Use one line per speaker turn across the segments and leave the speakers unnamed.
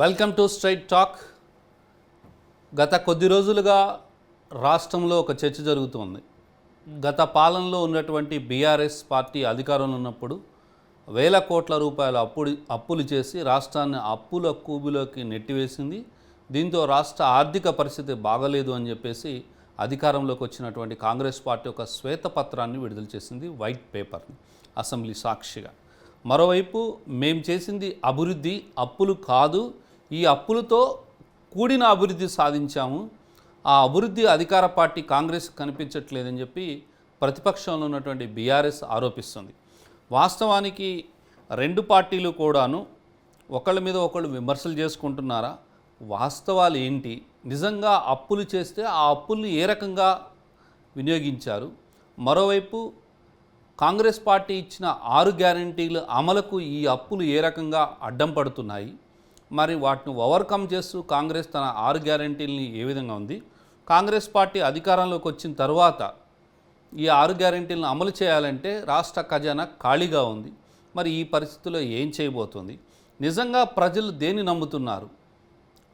Welcome to straight talk గత కొద్ది రోజులుగా రాష్ట్రంలో ఒక చర్చ జరుగుతోంది. గత పాలనలో ఉన్నటువంటి బీఆర్ఎస్ పార్టీ అధికారంలో ఉన్నప్పుడు వేల కోట్ల రూపాయల అప్పులు అప్పులు చేసి రాష్ట్రాన్ని అప్పుల కూబిలోకి నెట్టివేసింది. దీంతో రాష్ట్ర ఆర్థిక పరిస్థితి బాగలేదు అని చెప్పేసి అధికారంలోకి వచ్చినటువంటి కాంగ్రెస్ పార్టీ ఒక శ్వేతపత్రాన్ని విడుదల చేసింది వైట్ పేపర్ని అసెంబ్లీ సాక్షిగా. మరోవైపు మేం చేసింది అభివృద్ధి అప్పులు కాదు. ఈ అప్పులతో కూడిన అభివృద్ధి సాధించాము. ఆ అభివృద్ధి అధికార పార్టీ కాంగ్రెస్ కనిపించట్లేదని చెప్పి ప్రతిపక్షంలో ఉన్నటువంటి బీఆర్ఎస్ ఆరోపిస్తుంది. వాస్తవానికి రెండు పార్టీలు కూడాను ఒకళ్ళ మీద ఒకళ్ళు విమర్శలు చేసుకుంటున్నారా? వాస్తవాలు ఏంటి? నిజంగా అప్పులు చేస్తే ఆ అప్పుల్ని ఏ రకంగా వినియోగించారు? మరోవైపు కాంగ్రెస్ పార్టీ ఇచ్చిన ఆరు గ్యారంటీల అమలుకు ఈ అప్పులు ఏ రకంగా అడ్డం పడుతున్నాయి? మరి వాటిని ఓవర్కమ్ చేస్తూ కాంగ్రెస్ తన ఆరు గ్యారంటీలని ఏ విధంగా ఉంది? కాంగ్రెస్ పార్టీ అధికారంలోకి వచ్చిన తర్వాత ఈ ఆరు గ్యారంటీలను అమలు చేయాలంటే రాష్ట్ర ఖజానా ఖాళీగా ఉంది. మరి ఈ పరిస్థితుల్లో ఏం చేయబోతుంది? నిజంగా ప్రజలు దేన్ని నమ్ముతున్నారు?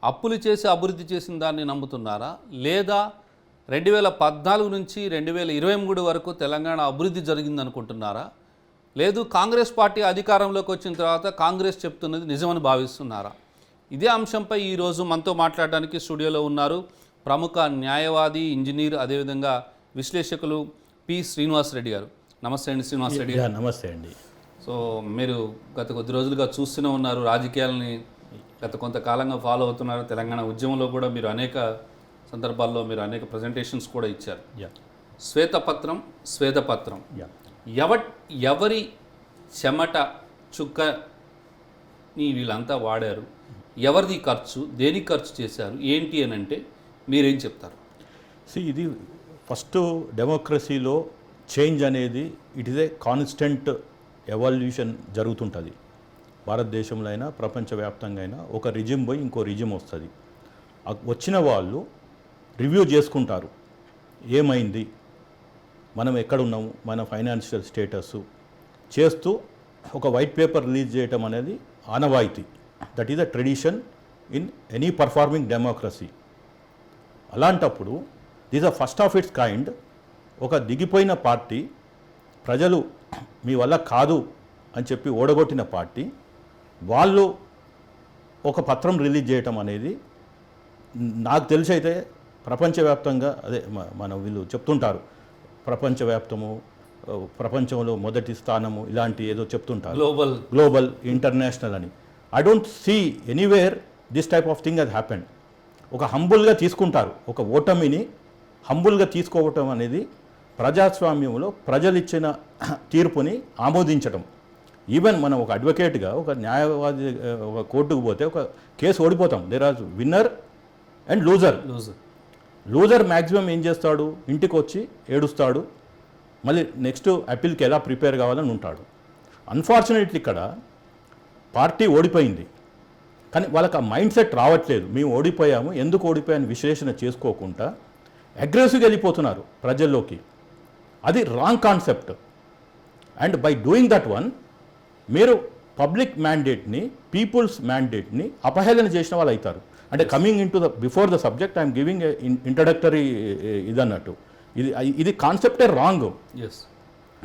అప్పులు చేసి అభివృద్ధి చేసిన దాన్ని నమ్ముతున్నారా? లేదా రెండు వేల పద్నాలుగు నుంచి రెండు వేల ఇరవై మూడు వరకు తెలంగాణ అభివృద్ధి జరిగిందనుకుంటున్నారా? లేదు కాంగ్రెస్ పార్టీ అధికారంలోకి వచ్చిన తర్వాత కాంగ్రెస్ చెప్తున్నది నిజమని భావిస్తున్నారా? ఇదే అంశంపై ఈరోజు మనతో మాట్లాడడానికి స్టూడియోలో ఉన్నారు ప్రముఖ న్యాయవాది ఇంజనీర్ అదేవిధంగా విశ్లేషకులు పి శ్రీనివాస్ రెడ్డి గారు. నమస్తే అండి శ్రీనివాస్ రెడ్డి
యా నమస్తే అండి.
సో మీరు గత కొద్ది రోజులుగా చూస్తూనే ఉన్నారు రాజకీయాలని గత కొంతకాలంగా ఫాలో అవుతున్నారు. తెలంగాణ ఉద్యమంలో కూడా మీరు అనేక సందర్భాల్లో మీరు అనేక ప్రజెంటేషన్స్ కూడా ఇచ్చారు.
యా.
శ్వేతపత్రం శ్వేతపత్రం.
యా.
ఎవ ఎవరి చెమట చుక్కని వీళ్ళంతా వాడారు? ఎవరిది ఖర్చు దేనికి ఖర్చు చేశారు ఏంటి అని అంటే మీరేం చెప్తారు?
సి ఇది ఫస్ట్ డెమోక్రసీలో చేంజ్ అనేది it is a constant evolution జరుగుతుంటుంది. భారతదేశంలో అయినా ప్రపంచవ్యాప్తంగా అయినా ఒక రిజిమ్ పోయి ఇంకో రిజిమ్ వస్తుంది. వచ్చిన వాళ్ళు రివ్యూ చేసుకుంటారు. ఏమైంది? మనం ఎక్కడున్నాము? మన ఫైనాన్షియల్ స్టేటస్ చేస్తూ ఒక వైట్ పేపర్ రిలీజ్ చేయటం అనేది ఆనవాయితీ. That is a tradition in any performing democracy అలాంటప్పుడు this a first of its kind ఒక దిగిపోయిన పార్టీ ప్రజలు మీ వల్ల కాదు అని చెప్పి ఓడగొట్టిన పార్టీ వాళ్ళు ఒక పత్రం రిలీజ్ చేయటం అనేది నాకు తెలిసి అయితే ప్రపంచవ్యాప్తంగా అదే మన వీళ్ళు చెప్తుంటారు. ప్రపంచవ్యాప్తము ప్రపంచంలో మొదటి స్థానము ఇలాంటి ఏదో చెప్తుంటారు.
గ్లోబల్
గ్లోబల్ ఇంటర్నేషనల్ అని. I don't see anywhere this type of thing అది హ్యాపెండ్. ఒక హంబుల్గా తీసుకుంటారు. ఒక ఓటమిని హంబుల్గా తీసుకోవటం అనేది ప్రజాస్వామ్యంలో ప్రజలు ఇచ్చిన తీర్పుని ఆమోదించడం ఈవెన్ మనం ఒక అడ్వకేట్గా ఒక న్యాయవాది ఒక కోర్టుకు పోతే ఒక case ఓడిపోతాం. There are winner and loser.
Loose
loser maximum ఏం చేస్తాడు? ఇంటికి వచ్చి ఏడుస్తాడు. మళ్ళీ నెక్స్ట్ అప్పీల్కి ఎలా ప్రిపేర్ కావాలని ఉంటాడు. అన్ఫార్చునేట్లీ ఇక్కడ పార్టీ ఓడిపోయింది. కానీ వాళ్ళకి ఆ మైండ్ సెట్ రావట్లేదు. మేము ఓడిపోయాము. ఎందుకు ఓడిపోయాని విశ్లేషణ చేసుకోకుండా అగ్రెసివ్గా వెళ్ళిపోతున్నారు ప్రజల్లోకి. అది wrong concept and by doing that one మీరు పబ్లిక్ మ్యాండేట్ని పీపుల్స్ మ్యాండేట్ని అపహేళన చేసిన వాళ్ళు అవుతారు. అంటే coming in to the before the subject I'm giving introductory ఇదన్నట్టు. ఇది ఇది కాన్సెప్టే రాంగ్
ఎస్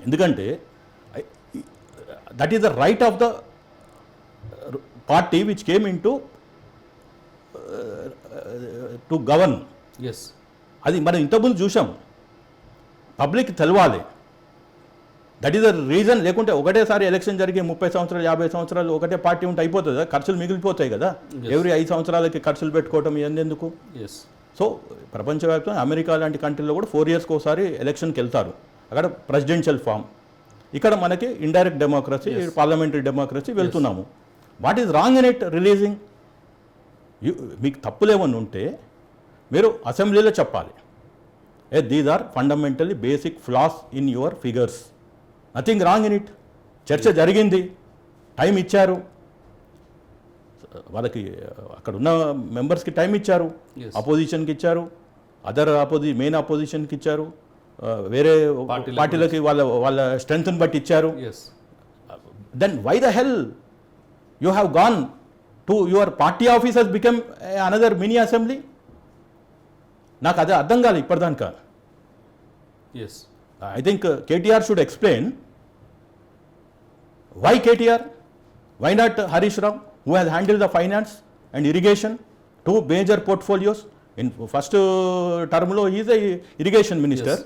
ఎందుకంటే that is the right of the party which came in to to govern
yes
అది మనం ఇంతకుముందు చూసాం పబ్లిక్ తెలవాలి. దట్ ఈస్ ద రీజన్ లేకుంటే ఒకటేసారి ఎలక్షన్ జరిగి ముప్పై సంవత్సరాలు యాభై సంవత్సరాలు ఒకటే పార్టీ ఉంటే అయిపోతుంది? కదా ఖర్చులు మిగిలిపోతాయి కదా. ఎవ్రీ ఐదు సంవత్సరాలకి ఖర్చులు పెట్టుకోవటం ఎందుకు?
ఎస్
సో ప్రపంచవ్యాప్తంగా అమెరికా లాంటి కంట్రీలో కూడా ఫోర్ ఇయర్స్కి ఒకసారి ఎలక్షన్కి వెళ్తారు. అక్కడ ప్రెసిడెన్షియల్ ఫామ్ ఇక్కడ మనకి ఇండైరెక్ట్ డెమోక్రసీ పార్లమెంటరీ డెమోక్రసీ వెళ్తున్నాము. What is wrong in it releasing మీకు తప్పులేమన్నా ఉంటే మీరు అసెంబ్లీలో చెప్పాలి. A these are fundamentally basic flaws in your figures nothing wrong in it చర్చ జరిగింది. టైం ఇచ్చారు. వాళ్ళకి అక్కడ ఉన్న మెంబర్స్కి టైం ఇచ్చారు. అపోజిషన్కి ఇచ్చారు. అదర్ అపోజి మెయిన్ అపోజిషన్కి ఇచ్చారు. ఆ, వేరే
పార్టీలకు
వాళ్ళ వాళ్ళ స్ట్రెంగ్త్ని బట్టి ఇచ్చారు. Then why the hell you have gone to your party office he's become another mini assembly నాకు అదే అర్థం కాదు ఇప్పటిదానికా
yes
I think KTR should explain why KTR why not Harish Ram who has handle the finance and irrigation two major portfolios in first టర్మ్లో is a irrigation minister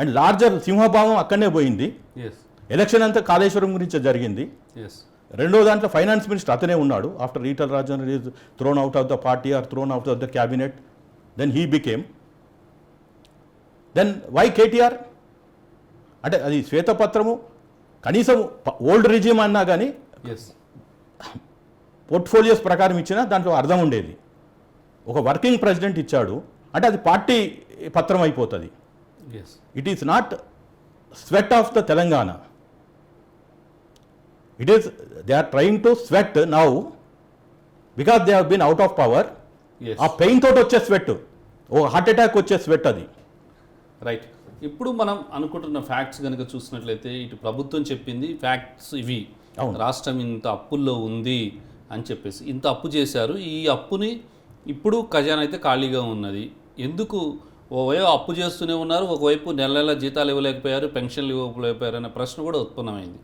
and larger సింహభావం అక్కడనే పోయింది. Election అంతా కాళేశ్వరం గురించి జరిగింది. రెండో దాంట్లో finance minister అతనే ఉన్నాడు. After Etela Rajan is thrown out of the party or thrown out of the cabinet then he became then why KTR అంటే అది శ్వేతపత్రము కనీసం ఓల్డ్ రిజిమ్ అన్నా కానీ పోర్ట్ఫోలియోస్ ప్రకారం ఇచ్చినా దాంట్లో అర్థం ఉండేది. ఒక వర్కింగ్ ప్రెసిడెంట్ ఇచ్చాడు అంటే అది పార్టీ పత్రం అయిపోతుంది. It is not sweat of the Telangana it is they are trying to sweat now because they been out of power ఆ పెయిన్ తోటి వచ్చే స్వెట్ ఓ హార్ట్ అటాక్ వచ్చే స్వెట్ అది.
రైట్ ఇప్పుడు మనం అనుకుంటున్న ఫ్యాక్ట్స్ కనుక చూసినట్లయితే ఇటు ప్రభుత్వం చెప్పింది ఫ్యాక్ట్స్ ఇవి. రాష్ట్రం ఇంత అప్పుల్లో ఉంది అని చెప్పేసి. ఇంత అప్పు చేశారు. ఈ అప్పుని ఇప్పుడు ఖజానా అయితే ఖాళీగా ఉన్నది. ఎందుకు? ఓవైపు అప్పు చేస్తూనే ఉన్నారు. ఒకవైపు నెల నెల జీతాలు ఇవ్వలేకపోయారు పెన్షన్లు ఇవ్వలేకపోయారు అనే ప్రశ్న కూడా ఉత్పన్నమైంది.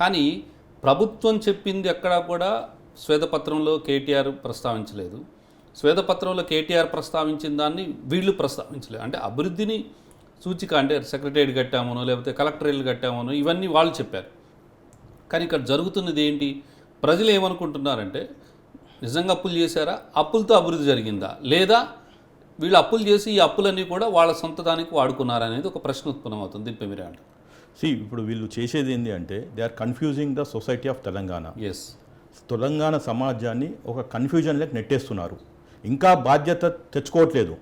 కానీ ప్రభుత్వం చెప్పింది ఎక్కడా కూడా శ్వేతపత్రంలో కేటీఆర్ ప్రస్తావించలేదు. శ్వేతపత్రంలో కేటీఆర్ ప్రస్తావించిన దాన్ని వీళ్ళు ప్రస్తావించలేదు. అంటే అభివృద్ధిని సూచిక అంటే సెక్రటరియట్ కట్టామనో లేకపోతే కలెక్టరేట్లు కట్టామనో ఇవన్నీ వాళ్ళు చెప్పారు. కానీ ఇక్కడ జరుగుతున్నది ఏంటి? ప్రజలు ఏమనుకుంటున్నారంటే నిజంగా అప్పులు చేశారా? అప్పులతో అభివృద్ధి జరిగిందా? లేదా వీళ్ళు అప్పులు చేసి ఈ అప్పులన్నీ కూడా వాళ్ళ సొంత దానికి ఒక ప్రశ్న ఉత్పన్నమవుతుంది. దీనిపై మీరే అంటారు.
సి ఇప్పుడు వీళ్ళు చేసేది ఏంటి అంటే they are confusing the society of Telangana.
Yes
Telangana సమాజాన్ని ఒక కన్ఫ్యూజన్లోకి నెట్టేస్తున్నారు. ఇంకా బాధ్యత తెచ్చుకోవట్లేదు.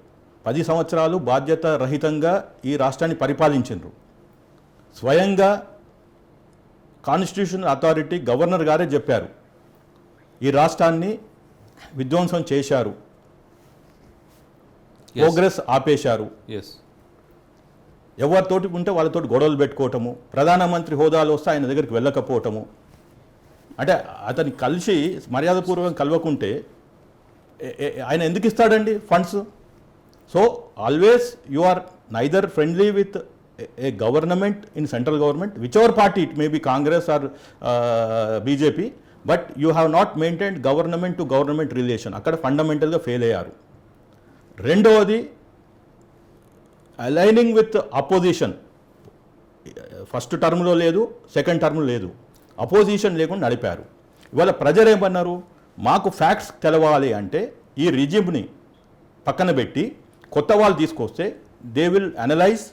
పది సంవత్సరాలు బాధ్యత రహితంగా ఈ రాష్ట్రాన్ని పరిపాలించారు స్వయంగా కాన్స్టిట్యూషన్ అథారిటీ గవర్నర్ గారే చెప్పారు. ఈ రాష్ట్రాన్ని విధ్వంసం చేశారు. ప్రోగ్రెస్ ఆపేశారు.
ఎస్
ఎవరితోటి ఉంటే వాళ్ళతోటి గొడవలు పెట్టుకోవటము ప్రధానమంత్రి హోదాలో వస్తే ఆయన దగ్గరికి వెళ్ళకపోవటము. అంటే అతని కలిసి మర్యాదపూర్వకం కలవకుంటే ఆయన ఎందుకు ఇస్తాడండి funds? So always you are neither friendly with a government in central government which ever party it may be Congress or BJP but you have not maintain government to government relation అక్కడ ఫండమెంటల్గా fail అయ్యారు. రెండవది aligning with opposition first టర్మ్లో లేదు second term లేదు. Opposition లేకుండా నడిపారు. ఇవాళ ప్రజలు ఏమన్నారు? మాకు ఫ్యాక్ట్స్ తెలవాలి అంటే ఈ రిజిమ్ని పక్కన పెట్టి కొత్త వాళ్ళు తీసుకొస్తే దే విల్ అనలైజ్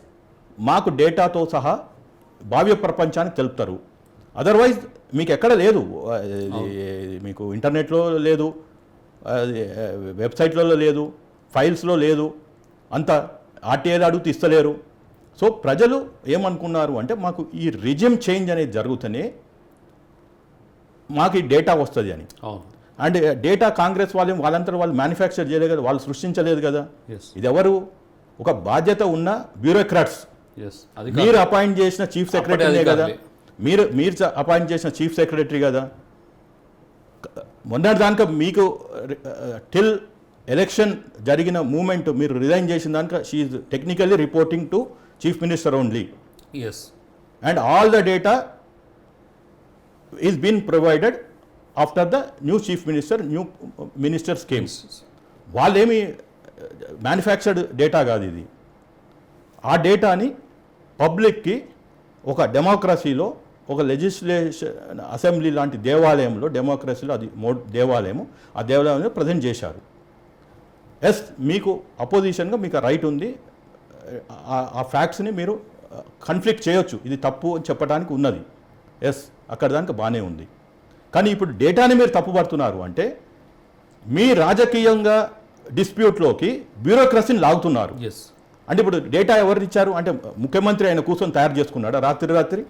మాకు డేటాతో సహా భావ్య ప్రపంచానికి తెలుపుతారు. అదర్వైజ్ మీకు ఎక్కడ లేదు. మీకు ఇంటర్నెట్లో లేదు. వెబ్సైట్లలో లేదు. ఫైల్స్లో లేదు. అంత ఆర్టీఐలు అడుగుతూ ఇస్తలేరు. సో ప్రజలు ఏమనుకున్నారు అంటే మాకు ఈ రిజిమ్ చేంజ్ అనేది జరుగుతూనే మాకు ఈ డేటా వస్తుంది అని. అండ్ డేటా కాంగ్రెస్ వాళ్ళు వాళ్ళంతా వాళ్ళు మ్యానుఫ్యాక్చర్ చేయలేదు కదా వాళ్ళు సృష్టించలేదు కదా. ఇది ఎవరు ఒక బాధ్యత ఉన్న బ్యూరోక్రాట్స్ మీరు అపాయింట్ చేసిన చీఫ్ సెక్రటరీనే కదా. మీరు మీరు అపాయింట్ చేసిన చీఫ్ సెక్రటరీ కదా. మొన్నటి దానిక మీకు టిల్ ఎలక్షన్ జరిగిన మూమెంట్ మీరు రిజైన్ చేసిన దానిక she technically reporting to chief minister only
yes
and all the data is been provided after the new chief minister new minister schemes వాళ్ళేమి మ్యానుఫ్యాక్చర్డ్ డేటా కాదు ఇది. ఆ డేటాని పబ్లిక్కి ఒక డెమోక్రసీలో ఒక లెజిస్లేషన్ అసెంబ్లీ లాంటి దేవాలయంలో డెమోక్రసీలో అది మో దేవాలయము ఆ దేవాలయంలో ప్రజెంట్ చేశారు. ఎస్ మీకు అపోజిషన్గా మీకు రైట్ ఉంది. ఆ- ఫ్యాక్ట్స్ని మీరు కన్ఫ్లిక్ట్ చేయొచ్చు. ఇది తప్పు అని చెప్పడానికి ఉన్నది. ఎస్ అక్కడ దానికి బాగానే ఉంది. కానీ ఇప్పుడు డేటాని మీరు తప్పుపడుతున్నారు అంటే మీ రాజకీయంగా డిస్ప్యూట్లోకి బ్యూరోక్రసీని లాగుతున్నారు.
ఎస్
అంటే ఇప్పుడు డేటా ఎవరు ఇచ్చారు అంటే ముఖ్యమంత్రి ఆయన కూర్చొని తయారు చేసుకున్నాడా? రాత్రి రాత్రి.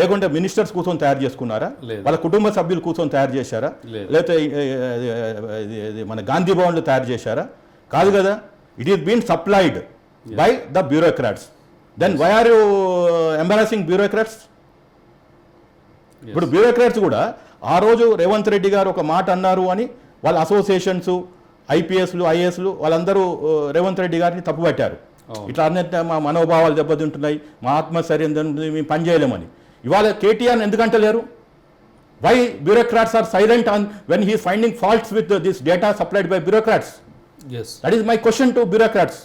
లేకుంటే మినిస్టర్స్ కూర్చొని తయారు చేసుకున్నారా. వాళ్ళ కుటుంబ సభ్యులు కూర్చొని తయారు చేశారా. లేకపోతే మన గాంధీ భవన్లో తయారు చేశారా? కాదు కదా? It is been supplied by the bureaucrats then why are you embarrassing bureaucrats ఇప్పుడు బ్యూరోక్రాట్స్ కూడా ఆ రోజు రేవంత్ రెడ్డి గారు ఒక మాట అన్నారు అని వాళ్ళ అసోసియేషన్స్ ఐపీఎస్లు ఐఏఎస్లు వాళ్ళందరూ రేవంత్ రెడ్డి గారిని తప్పుపట్టారు. ఇట్లా అన్నట్టు మా మనోభావాలు దెబ్బతింటున్నాయి మా దెబ్బతింటుంది, మేము పని చేయలేమని ఇవాళ కేటీఆర్ ఎందుకంటే లేరు why bureaucrats are silent on when he finding faults with this data supplied by bureaucrats
yes
that is my question to bureaucrats